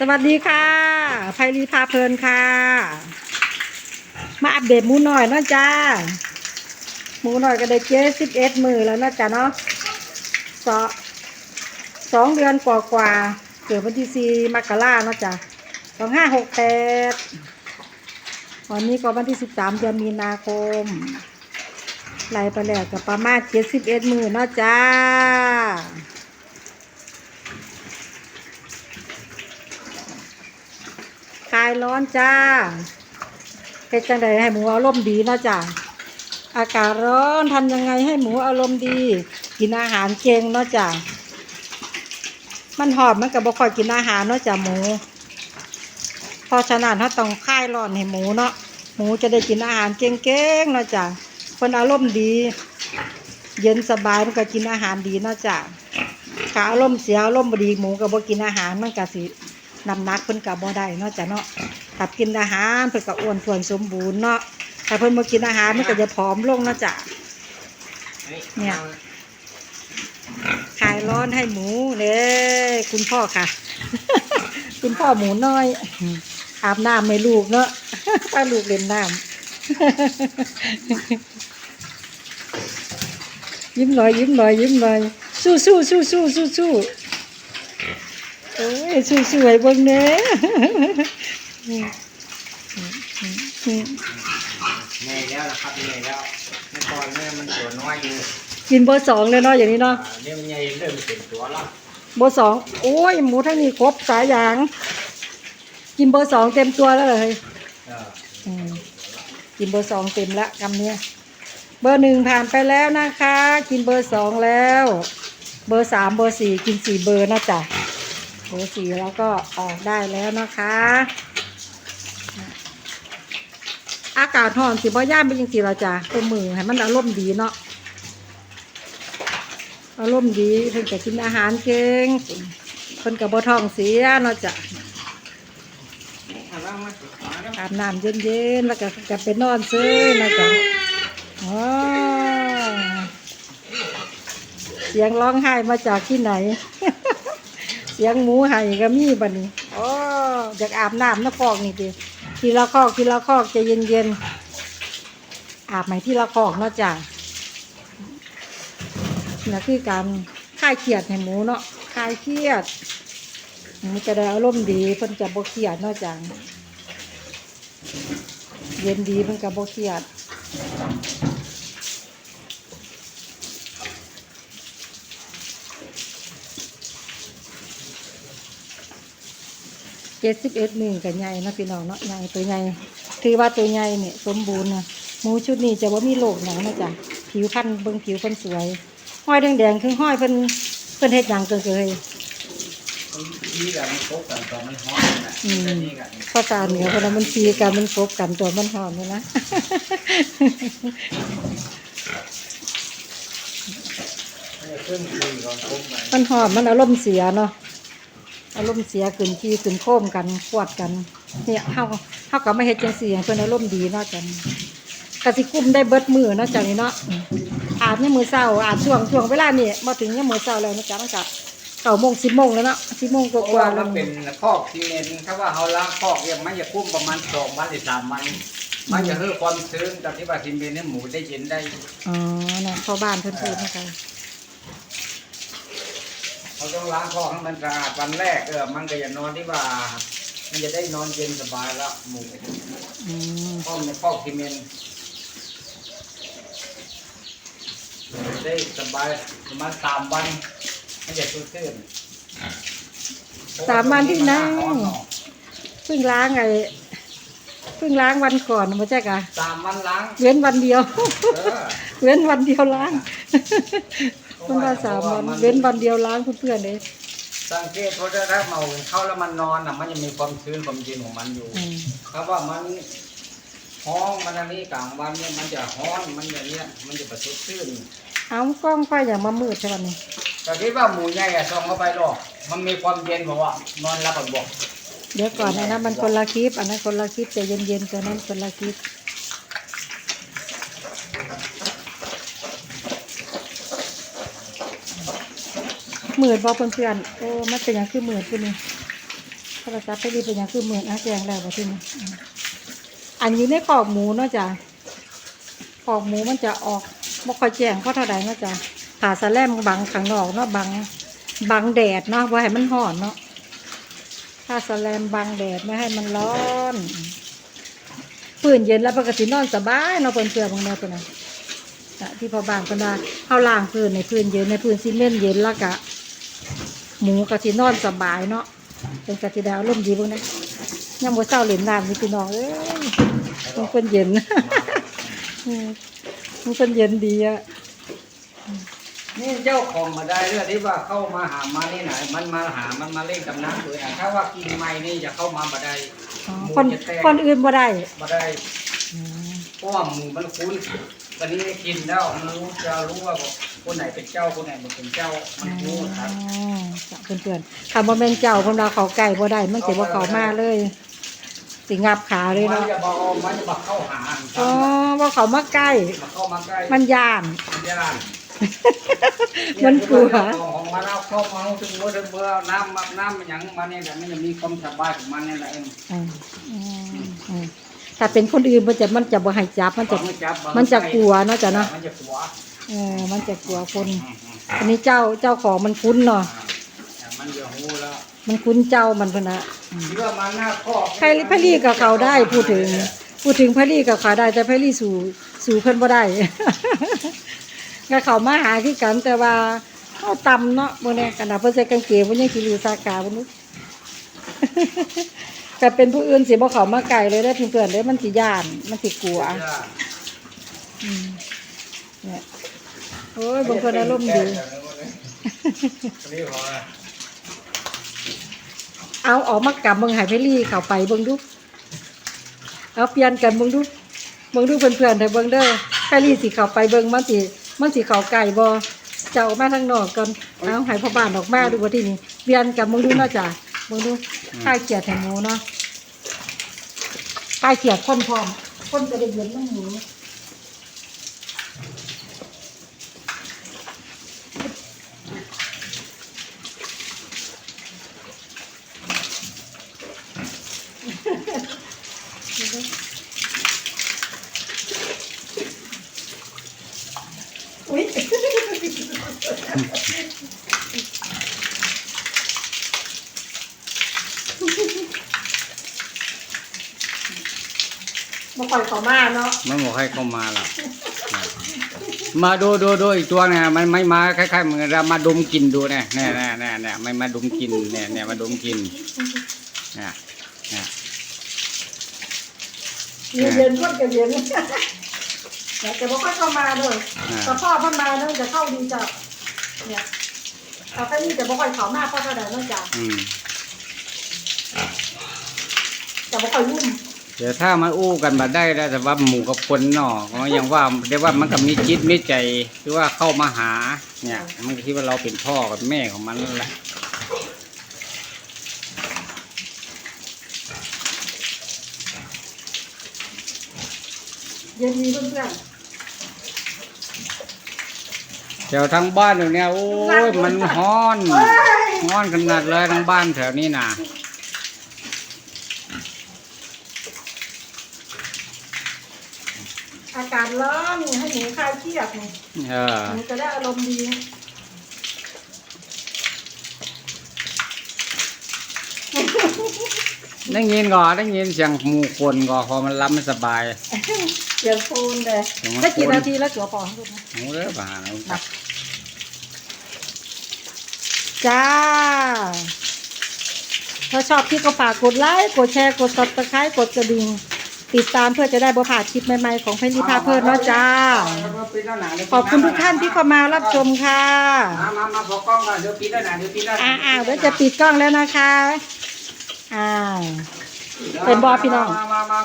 สวัสดีค่ะไพรีพาเพลินค่ะ มาอัปเดตหมูหน่อยนะจ้าหมูหน่อยก็ได้เจ๊สิบเอ็ดมือแล้วนะจ้าเนาะสอสองเดือนกว่ากว่าเกิดวันที่สี่มกราเนาะจ้าสองห้าหกแปดวันนี้ก็วันที่สิบสามเดือนมีนาคมไล่ไปแล้วกับประมาณเจ็ดสิบเอ็ดมือเนาะจ้า คลายร้อนจ้าเฮ็ดจังใดให้หมูอารมณ์ดีนะจ้าอากาศร้อนทำยังไงให้หมูอารมณ์ดี กินอาหารเก่งเนาะจ้ามันหอบมันก็บ่คอยกินอาหารเนาะจ้าหมูพราะฉะนั้นถ้าต้องคลายร้อนให้หมูเนาะหมูจะได้กินอาหารเก่งๆเนาะจ้าคนอารมณ์ดี เย็นสบายมันก็กินอาหารดีเนาะจ้าถ้าอารมณ์เสียอารมณ์บดีหมูก็บ่กินอาหารมันก็สิ น้ำหนักเพิ่นก็บ่ได้เนาะจ้ะเนาะถ้ากินอาหารเพิ่นก็อ้วนท้วนสมบูรณ์เนาะถ้าเพิ่นบ่กินอาหารมันก็จะผอมลงเนาะจ้ะเนี่ยคลายร้อนให้หมูเด้คุณพ่อค่ะ คุณพ่อหมูน้อย อาบน้ำให้ลูกเนาะป้าลูกเล่นน้ำยิ้มหน่อยยิ้มหน่อยยิ้มหน่อยสู้สู้สู้สู้สู้สู้ ยสู้สู้ให้เบิ่งเน้เหนื่อยแล้วนะครับเหนื่อยแล้วเมื่อก่อนเนี่ยมันตัวน้อยอยู่กินเบอร์สองเลยเนาะอย่างนี้เนาะอ่าเนี่ยมันใหญ่เริ่มเป็นตัวแล้วเบอร์สองโอ้ยหมูทั้งนี้ครบสายยาง กินเบอร์สองเต็มตัวแล้วเลยเอออืมกินเบอร์สองเต็มละกำเนี้ยเบอร์หนึ่งผ่านไปแล้วนะคะ กินเบอร์สองแล้ว เบอร์สามเบอร์สี่กินสี่เบอร์นะจ๊ะ เบอร์สี่แล้วก็ออกได้แล้วนะคะ อากาศร้อนสิบ่ย่านไปจริงๆเราจะตัวมือให้มันอารมณ์ดีเนาะอารมณ์ดีเพิ่นก็กินอาหารเก่งเพิ่นก็บ่ท้องเสียเนาะจ้ะอาละมาเอาละอาบน้ำเย็นๆแล้วก็จะไปนอนซื้อนะจ๊ะอ๋อเสียงร้องไห้มาจากที่ไหน เสียงหมูไห่ก็มีบัดนี้อ๋ออยากอาบน้ำนะคอกนี่ดิทีละคอกทีละคอกจะเย็นๆอาบไหมที่ละคอกเนาะจ้ะนี่คือการคลายเครียดให้หมูเนาะคลายเครียดหมูจะได้อารมณ์ดีเพิ่นจะบ่เครียดเนาะจ้ะเย็นดีมันกับโบเครียด จ็ดสิบเอ็ดหนึ่งกับใหญ่เนาะพี่น้องเนาะใหญ่ตัวใหญ่ถือว่าตัวใหญ่เนี่ยสมบูรณ์นะหมูชุดนี้จะว่ามีโรคหนังนะจ๊ะผิวพรรณเบิ่งผิวเพิ่นสวย ห้อยแดงๆคือห้อยเพิ่นเพิ่นเฮ็ดหยังเกินเคยนี่กันมันคบกันตอนมันฮ้อนนะอืมแต่นี่กันภาษาเหนือเพราะว่ามันซีกันมันคบกันตัวมันหอมเลยนะไม่ได้เครื่องคุยก่อนคบกันมันหอมมันอารมณ์เสียเนาะ อารมณ์เสียขึ้นที่ขึ้นโค้มกันขวดกัน เนี่ยเฮาเฮากับมาเฮ็ดจังซี่ให้เพิ่นอารมณ์ดีเนาะจังกสิกุมได้เบิดมือเนาะจังนี้เนาะอืมอาบเนี่ยามมือเช้าอาบช่วงช่วงเวลานี่มาถึงเนี่ยามมือเช้าแล้วนะจ๊ะมันก็เก้าโมงสิบโมงแล้วเนาะสิบโมงกเพราะว่าว่าๆแล้มัวนเป็นคอกซีเมนต์ถ้าว่าเขาล้างคอกเนี่ยมันจะคุ้มประมาณสองวันหรือสามวัน มันจะเพิ่มความชื้นจากที่ว่าซีเมนต์เนี่ยหมูได้เย็นได้ อ๋อน่ะพ่อบ้านเพิ่นพูดนะคะ เขาต้องล้างคอกให้มันสะอาดวันแรกเออมันก็จะนอนที่ว่า มันจะได้นอนเย็นสบายแล้วหมูอืมคอกในคอกซีเมนต์ได้สบายประมาณสามวันมันจะชื้นๆสามวันที่นั่งเพิ่งล้างไอ้เพิ่งล้างวันก่อนมาแจ๊กอะสามวันล้างเว้นวันเดียว เออ เว้นวันเดียวล้าง มันว่าสามวันเว้นวันเดียวล้างเพื่อนๆเลยสังเกตเพราะถ้าเมาเข้าแล้วมันนอนอะ มันจะมีความชื้นความเย็นของมันอยู่อืมถ้าว่ามันห้องมันอันนี้กลางวันเนี่ยมันจะฮ้อนมันอย่างเนี้ยมันจะประสดชื่นเอากล้องไฟอย่างมามืดใช่ไหมนี่แต่คิดว่าหมูใหญ่อะส่องเข้าไปหรอก มันมีความเย็นเพราะว่านอนรับแบบบอกเดี๋ยวก่อนอันนั้นมันคนละคลิปอันนั้นคนละคลิปใจเย็นๆตัวนั้นคนละคลิป มืดบอเพื่อนๆโอ้มันเป็นอย่างคือหมืดขึ้นนี่โทรศัพท์ไปรีเป็นยังคือเหมือนอาแจงแล้วบ่ที่นี่อันนี้ในขอกหมูเนาะจ้ะขอกหมูมันจะออกบ่ค่อยแจงเพราะเท่าใดเนาะจ้ะผ่าสะแลมบังข้างนอกเนาะบังบังแดดเนาะบ่ให้มันร้อนเนาะถ้าสะแลมบังแดดไม่ให้มันร้อนปืนเย็นแล้วปกตินอนสบายเนาะเพิ่นเพื่อบางแนวเพิ่นน่ะน่ะที่พอบางเพิ่นว่าเฮาล้างพื้นในพื้นเย็นในพื้นซีเมนต์เย็นแล้วก็ หมูก็สินอนสบายเนาะเป็นกติดาวร่มดีเบ้างนะยังบ่เศร้าเหรียญน้ำนี่พี่น้องเอ้ยมันเป็นเย็นอืมมันเป็นเย็นดีอะนี่เจ้าของมาได้เรื่องที่ว่าเข้ามาหามานี่ไหนมันมาหามันมาเล่นกับน้ำเลยนะถ้าว่ากินไม่นี่จะเข้ามาบ่ได้อ๋อหมูคนจะแตกคนอื่นบ่ได้บ่ได้อืมเพราะว่าหมูมันคุ้น วันนี้กินแล้วมันรู้จะรู้ว่าคนไหนเป็นเจ้าคนไหนบ่เป็นเจ้ามันรู้ครับอ๋อจ้ะเพื่อนๆคำว่าแม่นเจ้าเพิ่นว่าเขาใกล้บ่ได้มันสิบ่เข้ามาเลย สิงับขาเลยมันเนาะจะบอกมันจะบอกเข้าหาอ๋อว่าเขามาใกล้มาเข้ามาใกล้มันย่าน มันย่านมันกลัวของมันเอาเข้ามาถึงเมื่อถึงเมื่อน้ำมาน้ำมันหยังมาเนี่ยแหละมันจะมีความสบายของมันเนี่ยแหละเองอืมอืมอืม ถ้าเป็นคนอื่นมันจะมันจะบ่ให้จับมันจะบางจับมันจะกลัวเนาะจ้ะเนาะมันจะกลัวเออมันจะกลัวคน อันนี้เจ้าเจ้าของมันคุ้นเนาะแต่มันจะหูแล้วมันคุ้นเจ้ามันพนนะอืมคิดว่ามันหน้าข้อไพลี่ไพลี่กับเขาได้พูดถึง พูดถึงไพลี่กับเขาได้ แต่ไพลี่สู่สู่เพิ่นบ่ได้ก็เขามาหาคือกันแต่ว่าเขาตำเนาะบ่แน่ขนาดเพิ่นใส่กางเกงเพิ่นยังสิรู้สากาบ่ รู้ก็เป็นผู้อื่นสิบ่เข้ามาไกลเลยได้อเพื่อนๆเด้อมันสิย่าน มันสิกลัวอืมเนี่ยโอ้ยบางคนอารมณ์ดีนี่พอแล้วเอาออกมากลับเมืองไห้ไพลี่เข้าไปเบิ่งดูเอาเปลี่ยนกันเบิ่งดูเบิ่งดูเพื่อนๆให้เบิ่งเด้อไพลี่สิเข้าไปเบิ่งมันสิมันสิเข้าไก่บ่เจ้าออกมาทางนอกก่อนเอาให้พ่อบ้านออกมาดูว่าที่นี่เปลี่ยนกันเบิ่งดูเนาะจ้ะ เบิ่งดูค่ายเกียรติให้หมูเนาะค่ายเกียรติคนพร้อมคนจะได้เย็นน้ำหมูอุ๊ยมาคอย เขามาเนาะมันบอกให้เข้ามาหรอกมาดูดูดูอีกตัวเนี่ยมันไม่มาคล้ายๆเหมือนเรามาดมกลินดูเนี่ยเนี่ยเนี่ยเนี่ยเนี่ยไม่มาดมกลินเนี่ยเนี่ยมาดมกลินเนี่ยเนี่ยเย็นเย็นคนก็เย็นแต่แต่บ่ค่อยเข้ามาด้วยแต่พ่อเพ่อมาเนื่องจะเข้าดีจ้ะเนี่ยเอาแค่นี้แต่บ่ค่อยเขามาเพราะเท่าไหร่เนื่องจากอืมจะบ่ค่อยรุ่ม เดี๋ยวถ้ามันอู้กันมาได้แล้วแต่ว่าหมู่กับคนเนาะก็อย่างว่าเรียกว่ามันก็มีจิตมีใจคือว่าเข้ามาหา เนี่ย มันก็คิดว่าเราเป็นพ่อกับแม่ของมันนั่นแหละเย็นดีเพื่อนแถวทางบ้านอยู่เนี่ยโอ้ยมันฮ้อนๆเฮ้ยฮ้อนขนาดเลยทางบ้านแถวนี้นะ อากาศร้อนนี่ให้หนูคลายเครียดนี่เออหนูจะได้อารมณ์ดีได้ยินก่อนได้ยินเสียงหมู่คนก่อนพอมันรับไม่สบายเปลี่ยนโฟนเลยเดี๋ยวมันได้กี่โฟนนาทีแล้วจัวปอให้ดูนะโอ้เด้อบ้าเอาจับจ้า ถ้าชอบคลิปก็ฝากกดไลค์กดแชร์กด subscribe กดกระดิ่ง ติดตามเพื่อจะได้บ่พลาดคลิปใหม่ๆของเพลิพาเพลินเนาะจ้า ขอบคุณทุกท่านที่เข้ามารับชมค่ะมามามาพอกล้องก่อนเดี๋ยวปิดแล้วนะเดี๋ยวปิดแล้วอ่าอ่าเดี๋ยวจะปิดกล้องแล้วนะคะอ่า เป็นบอพี่น้อง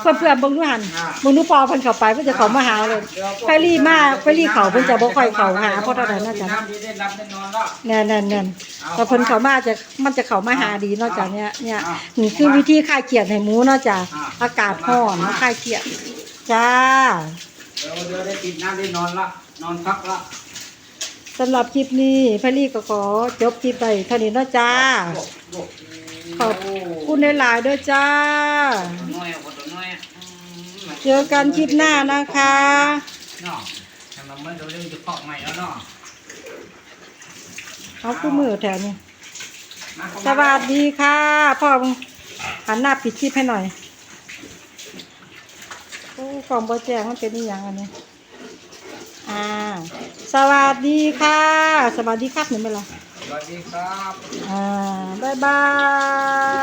เพื่อนเพื่อนๆเบิ่งดูหันเบิ่งดูปอเพิ่นเข้าไปเพิ่นจะเข้ามาหาเลยไฟรี่มากไฟรี่เขาเพิ่นจะบ่ค่อยเข้าหาเพราะเท่านั้นน่าจะน้ำที่ได้รับได้นอนแล้วแน่นแน่นแน่นพอเพิ่นเข้ามาจะมันจะเข้ามาหาดีนอกจากเนี้ยเนี่ยนี่คือวิธีคลายเครียดให้หมูเนาะจ้ะอากาศร้อนคลายเครียดจ้าเดี๋ยวเดี๋ยวได้ปิดน้ำได้นอนละนอนพักละสำหรับคลิปนี้ไฟรี่ก็ขอจบคลิปไปเท่านี้เนาะจ้าโลกโลก ขอบคุณในหลายๆด้วยจ้าน้อยเอาตัวน้อยอืมเจอกันคลิปหน้านะคะเนาะทำมาเมื่อเราเรื่องจะเคาะใหม่แล้วเนาะเอาคู่มือแถวนี้มาเข้าสมาวัสดีค่ะพ่อหันหน้าปิดคลิปให้หน่อยโอ้กล่องบอแจงมันเป็นอหย่างอันนี้อ่า สวัสดีค่ะ สวัสดีครับหนูไม่ละ สวัสดีครับ อ่า บ๊ายบาย